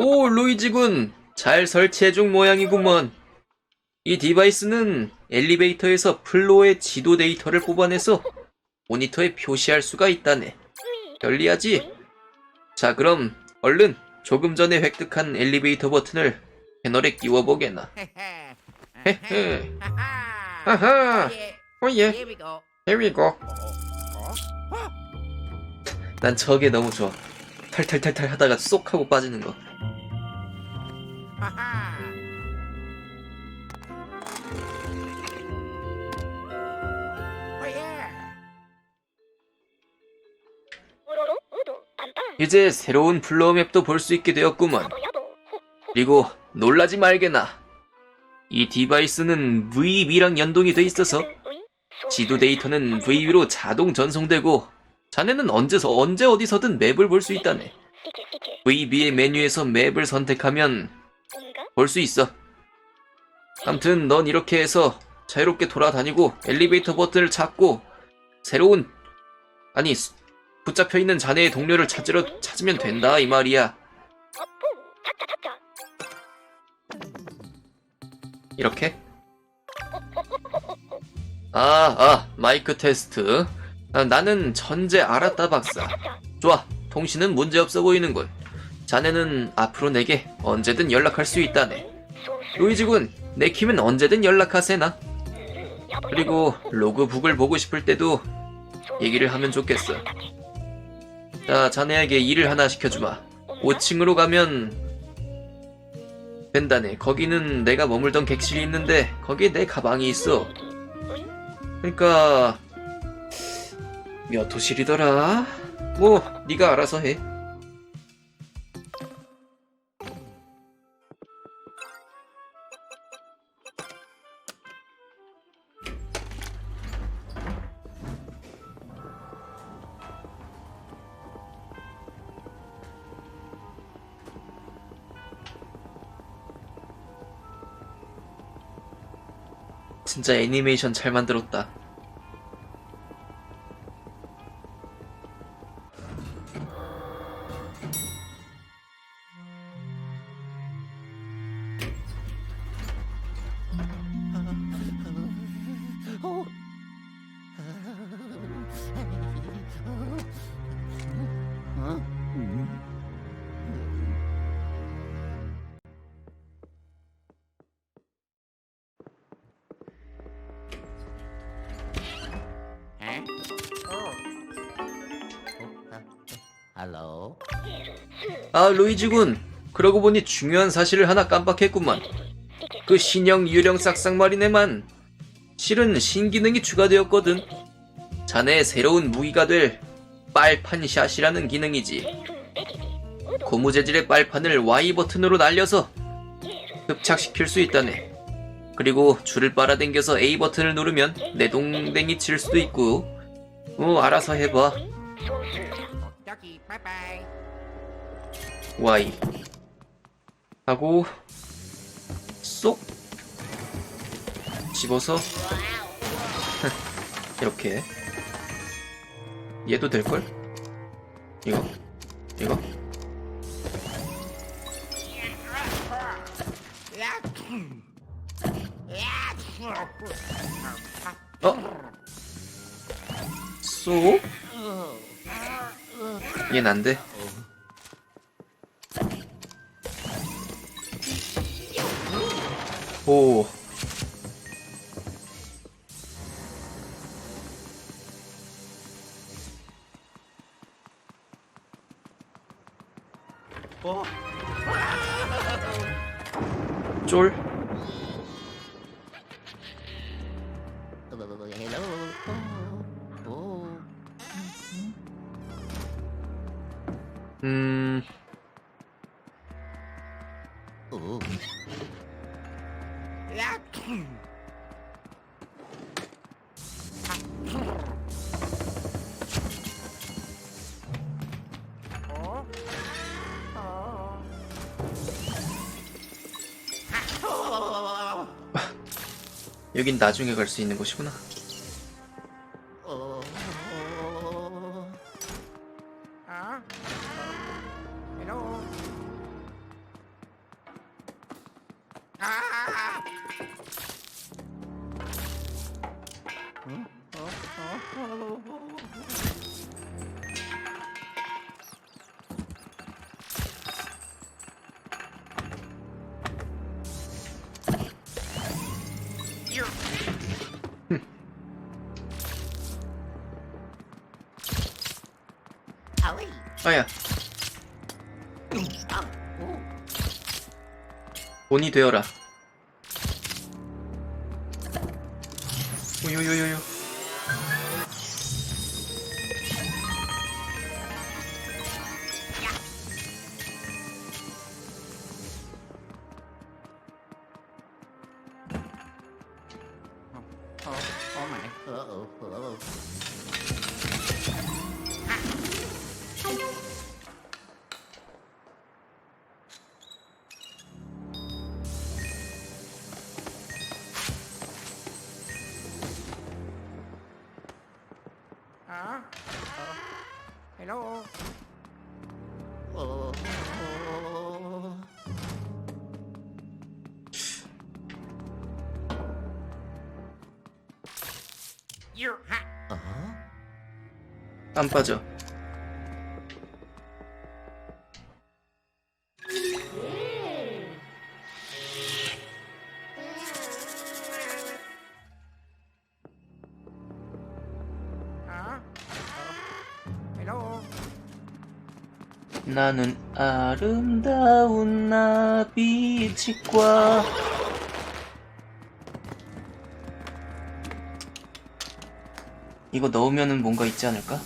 오, 루이지군. 잘 설치해준 모양이구먼. 이 디바이스는 엘리베이터에서 플로어의 지도 데이터를 뽑아내서 모니터에 표시할 수가 있다네. 편리하지? 자, 그럼 얼른 조금 전에 획득한 엘리베이터 버튼을 패널에 끼워보게나. 헤헤. 아하. 오예. Here we go. 난 저게 너무 좋아. 탈탈탈탈 하다가 쏙 하고 빠지는 거. Yeah. 이제 새로운 플로어 맵도 볼 수 있게 되었구먼. 그리고 놀라지 말게나. 이 디바이스는 VB랑 연동이 돼 있어서 지도 데이터는 VB로 자동 전송되고 자네는 언제서 언제 어디서든 맵을 볼 수 있다네. VB의 메뉴에서 맵을 선택하면 볼 수 있어. 암튼 넌 이렇게 해서 자유롭게 돌아다니고 엘리베이터 버튼을 찾고 새로운 아니 수- 붙잡혀 있는 자네의 동료를 찾으러 찾으면 된다 이 말이야. 이렇게? 아, 아, 마이크 테스트. 아, 나는 전제 알았다 박사. 좋아, 통신은 문제없어 보이는군. 자네는 앞으로 내게 언제든 연락할 수 있다네. 루이지군, 내키면 언제든 연락하세나. 그리고 로그북을 보고 싶을 때도 얘기를 하면 좋겠어. 자, 자네에게 일을 하나 시켜주마. 5층으로 가면 된다네. 거기는 내가 머물던 객실이 있는데 거기에 내 가방이 있어. 그러니까 몇 호실이더라? 뭐 네가 알아서 해. 진짜 애니메이션 잘 만들었다. 아 루이지 군. 그러고 보니 중요한 사실을 하나 깜빡했구만. 그 신형 유령 싹싹말이네만. 실은 신기능이 추가되었거든. 자네의 새로운 무기가 될 빨판샷이라는 기능이지. 고무 재질의 빨판을 Y 버튼으로 날려서 흡착시킬 수 있다네. 그리고 줄을 빨아당겨서 A 버튼을 누르면 내 동댕이 칠 수도 있고. 뭐 알아서 해봐. Y 하고 쏙 집어서 이렇게 얘도 될걸? 이거 이거 어? 쏙? 얘는 안 돼. 오. 쫄? Hello. Oh. Oh. 음, Oh. 여긴 나중에 갈 수 있는 곳이구나. 아야. 본이 되어라. 어, Ha. ờ. 안 빠져. 나는 아름다운 나비 치과 이거 넣으면은 뭔가 있지 않을까?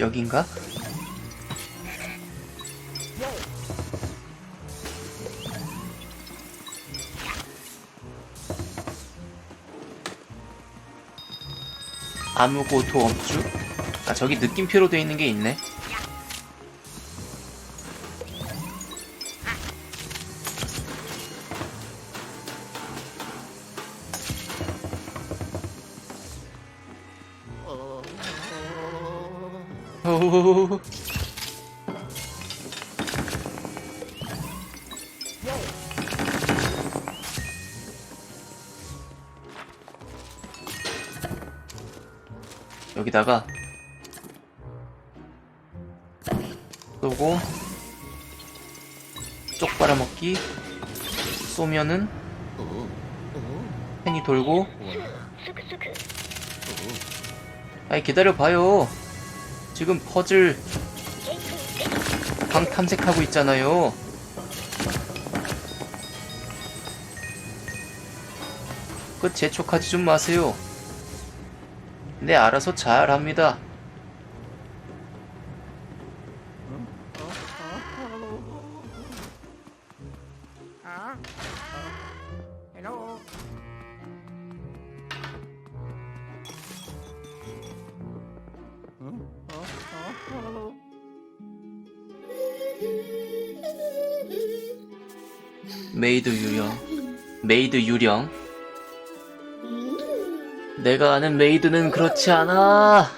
여긴가? 아무것도 없죠? 아 저기 느낌표로 돼 있는 게 있네 여기다가 쏘고 쪽 빨아먹기 쏘면은. 팬이 돌고. 아니 기다려봐요 지금 퍼즐 방 탐색하고 있잖아요 그 재촉하지 좀 마세요 네 알아서 ờ, ờ. 메이드 유령 메이드 유령 내가 아는 메이드는 그렇지 않아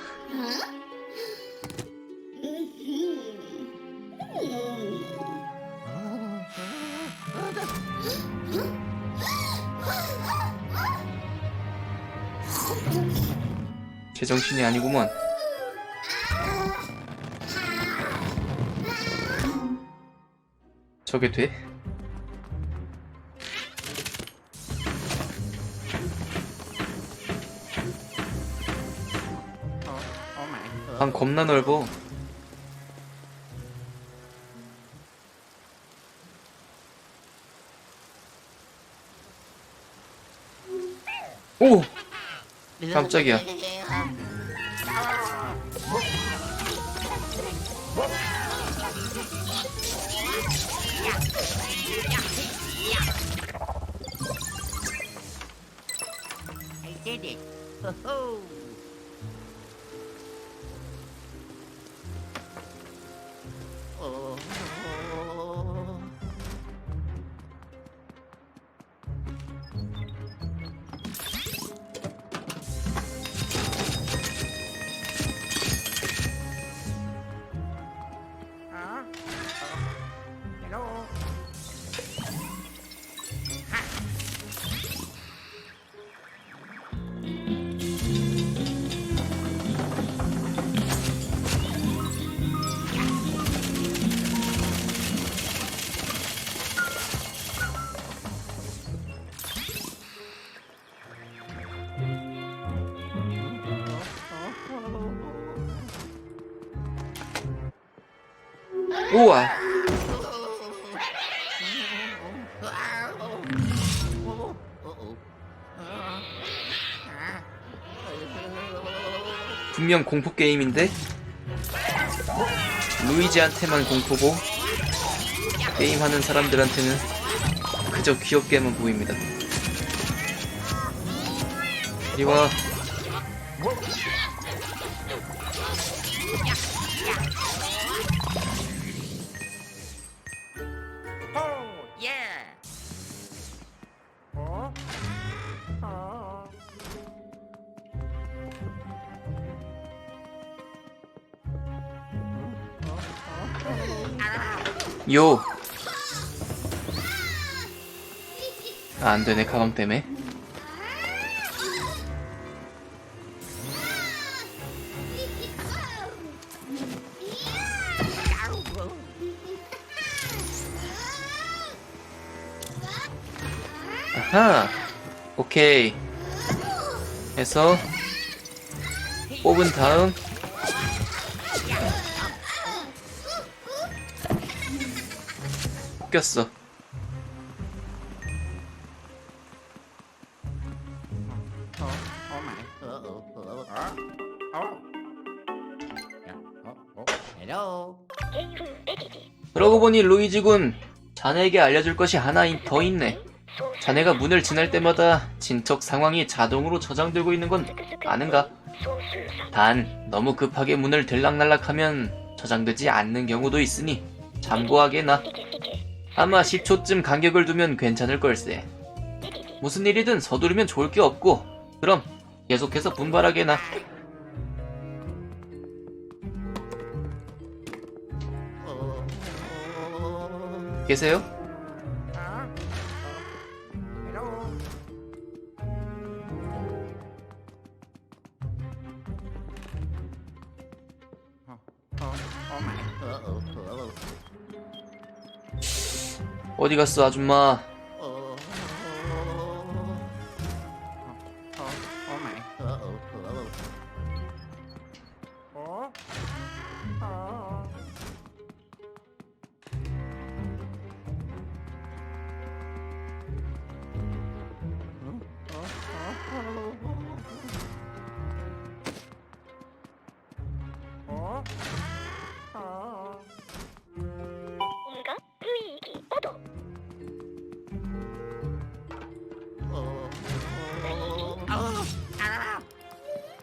제정신이 아니구먼 저게 돼? 방 겁나 넓어 오! 깜짝이야. I did. Oh. 우와! 분명 공포 게임인데? 루이지한테만 공포고 게임하는 사람들한테는 그저 귀엽게만 보입니다. 이리 와. 요. 아, 안 되네, 가방 때문에. 아하. 오케이. 해서 뽑은 다음 Hello. 그러고 보니 루이지군 자네에게 알려줄 것이 하나 인- 더 있네. 자네가 문을 지날 때마다 진척 상황이 자동으로 저장되고 있는 건 아는가? 단 너무 급하게 문을 들락날락하면 저장되지 않는 경우도 있으니 참고하게나. 아마 10초쯤 간격을 두면 괜찮을 걸세. 무슨 일이든 서두르면 좋을 게 없고 그럼 계속해서 분발하게나. Oh. 계세요? Uh, hello. Oh, oh, oh my. Uh-oh. 어디 갔어 아줌마?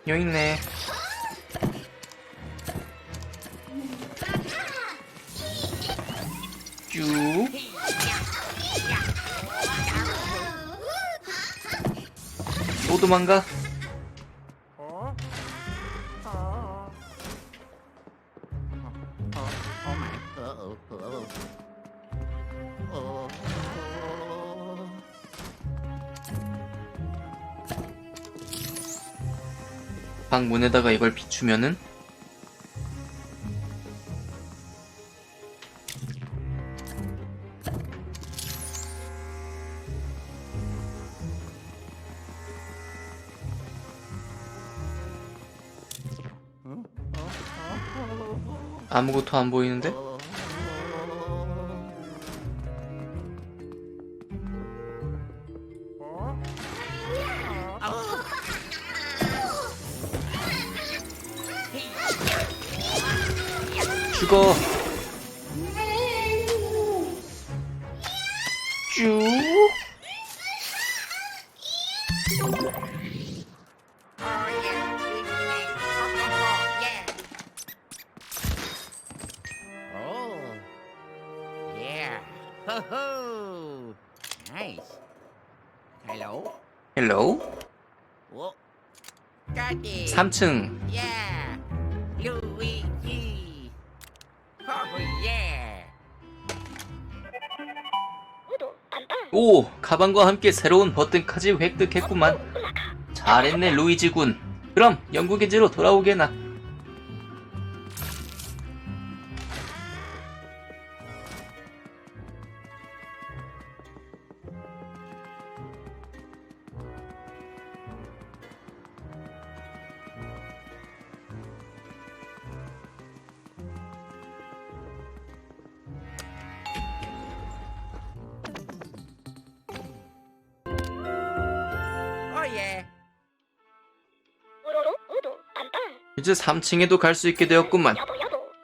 여기 있네. 쭉. 또 도망가? 어? 어? 어? 어? Oh. Uh-oh. Uh-oh. 방 문에다가 이걸 비추면은? 아무것도 안 보이는데? 거. 쭉. Oh. Yeah. Ho ho. Nice. Hello. 헬로우. Oh. Daddy. 3층. 오, 가방과 함께 새로운 버튼까지 획득했구만. 잘했네, 루이지 군. 그럼 영국의 지로 돌아오게나. 이제 3층에도 갈 수 있게 되었구만.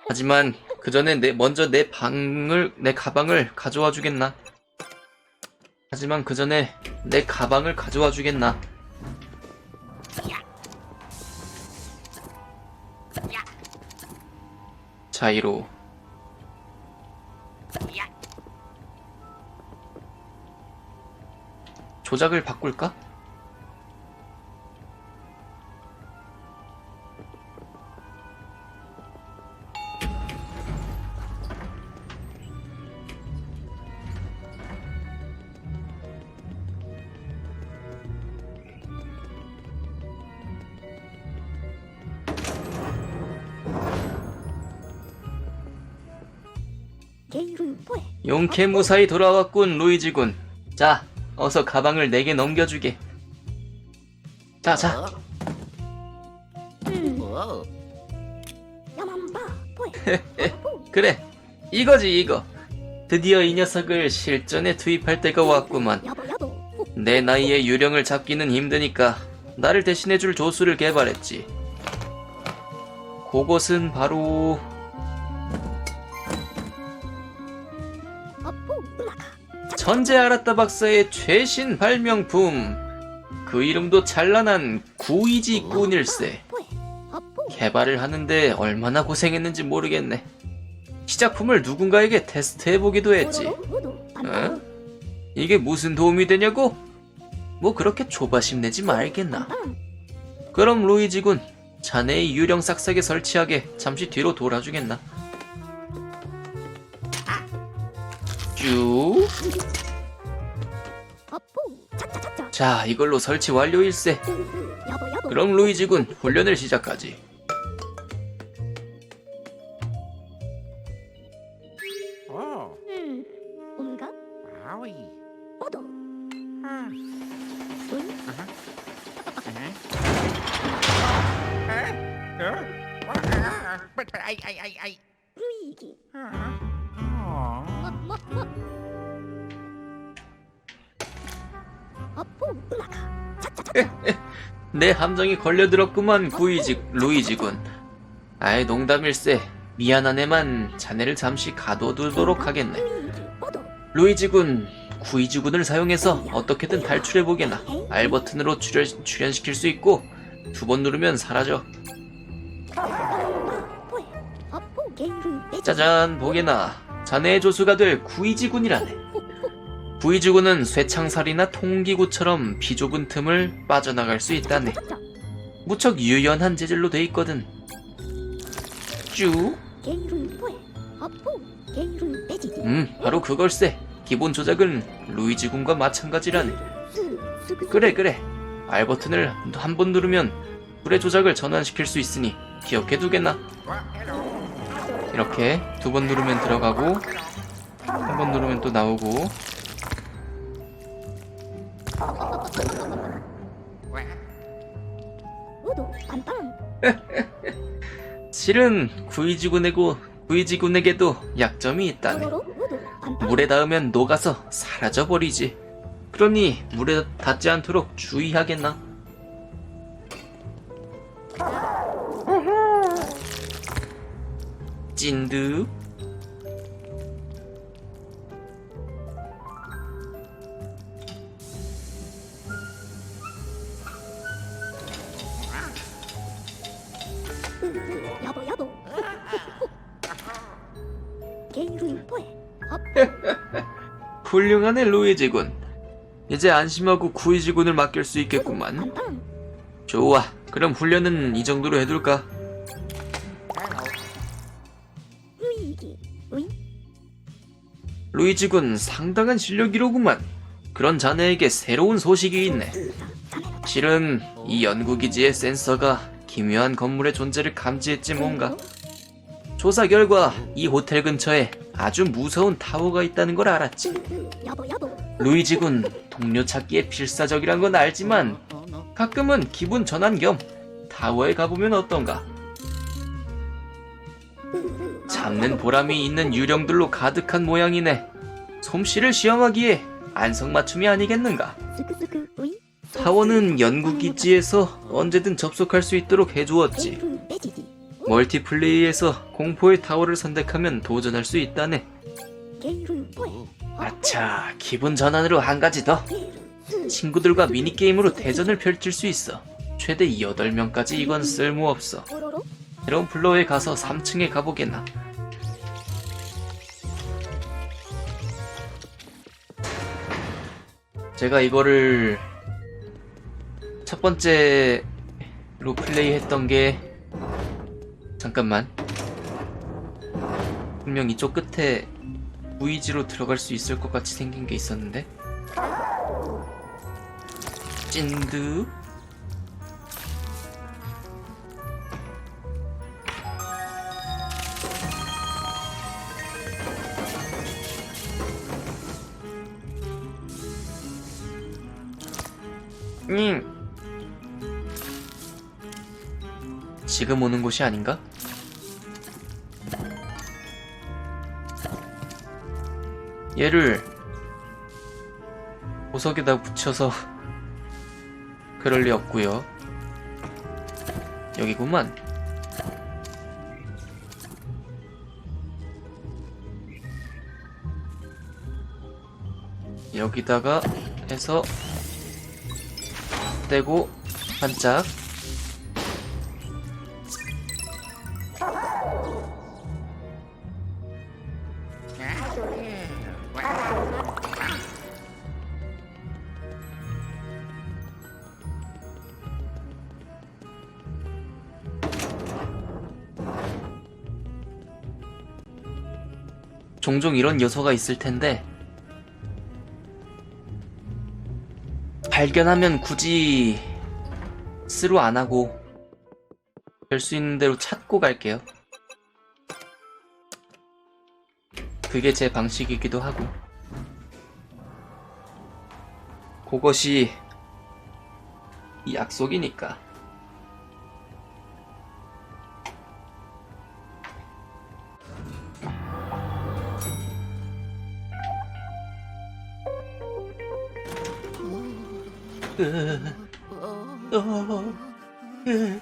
하지만 그 전에 내 먼저 내 방을 내 가방을 가져와 주겠나? 하지만 그 전에 내 가방을 가져와 주겠나? 자이로 조작을 바꿀까? 용케 무사히 돌아왔군 루이지 군. 자, 어서 가방을 내게 넘겨주게. 자, 자. 음. 야만바 포에 그래 이거지 이거 드디어 이 녀석을 실전에 투입할 때가 왔구만 내 나이에 유령을 잡기는 힘드니까 나를 대신해줄 조수를 개발했지 그곳은 바로 천재 아라따 박사의 최신 발명품 그 이름도 찬란한 구이지 포에 업보 개발을 하는데 얼마나 고생했는지 모르겠네 시작품을 누군가에게 테스트해보기도 했지 어? 이게 무슨 도움이 되냐고? 뭐 그렇게 조바심 내지 말겠나. 그럼 루이지군, 자네의 유령 싹싹에 설치하게 잠시 뒤로 돌아주겠나? 쭉. 자, 이걸로 설치 완료 일세. 여보 여보 그럼 루이지 군, 훈련을 시작하지. 함정이 걸려들었구만, 구이지, 루이지군. 아이, 농담일세. 미안한 애만 자네를 잠시 가둬두도록 하겠네. 루이지군, 구이지군을 사용해서 어떻게든 탈출해보게나. R 버튼으로 출연, 출연시킬 수 있고, 두 번 누르면 사라져. 짜잔, 보게나. 자네의 조수가 될 구이지군이라네. 구이지군은 쇠창살이나 통기구처럼 비좁은 틈을 빠져나갈 수 있다네. 무척 유연한 재질로 돼 있거든. 쭉. 음, 바로 그걸세. 기본 조작은 루이지 군과 마찬가지라네. 스 스그 그래, 그래. R 버튼을 한 번 누르면 불의 조작을 전환시킬 수 있으니 기억해 두겠나? 이렇게 두 번 누르면 들어가고 한 번 누르면 또 나오고 실은 구이지군에고 구이지군에게도 약점이 있다네. 물에 닿으면 녹아서 사라져 버리지. 그러니 물에 닿지 않도록 주의하겠나? 찐득. 게이룬 포에 업 훌륭하네 루이지군. 이제 안심하고 구이지군을 맡길 수 있겠구만. 안팡 좋아. 그럼 훈련은 이 정도로 해둘까? 루이지군 상당한 실력이로구만. 그런 자네에게 새로운 소식이 있네. 실은 이 연구기지의 센서가 기묘한 건물의 존재를 감지했지 뭔가. 조사 결과 이 호텔 근처에 아주 무서운 타워가 있다는 걸 알았지. 여보 루이지 군 동료 찾기에 필사적이란 건 알지만 가끔은 기분 전환 겸 타워에 가보면 어떤가? 잡는 보람이 있는 유령들로 가득한 모양이네. 솜씨를 시험하기에 안성맞춤이 아니겠는가? 타워는 연구 기지에서 언제든 접속할 수 있도록 해주었지. 멀티플레이에서 공포의 타워를 선택하면 도전할 수 있다네. 아차, 기분 전환으로 한 가지 더. 친구들과 미니게임으로 대전을 펼칠 수 있어. 최대 8명까지 이건 쓸모없어. 새로운 플로어에 가서 3층에 가보게나. 제가 이거를 첫 번째로 플레이 했던 게 잠깐만. 분명 이쪽 끝에 무이지로 들어갈 수 있을 것 같이 생긴 게 있었는데. 찐드 지금 오는 곳이 아닌가? 얘를 보석에다 붙여서 그럴 리 없고요. 여기구만. 여기다가 해서 떼고 반짝 종종 이런 요소가 있을 텐데 발견하면 굳이 스루 안 하고 별수 있는 대로 찾고 갈게요. 그게 제 방식이기도 하고. 그것이 이 약속이니까. 으, 어, 으,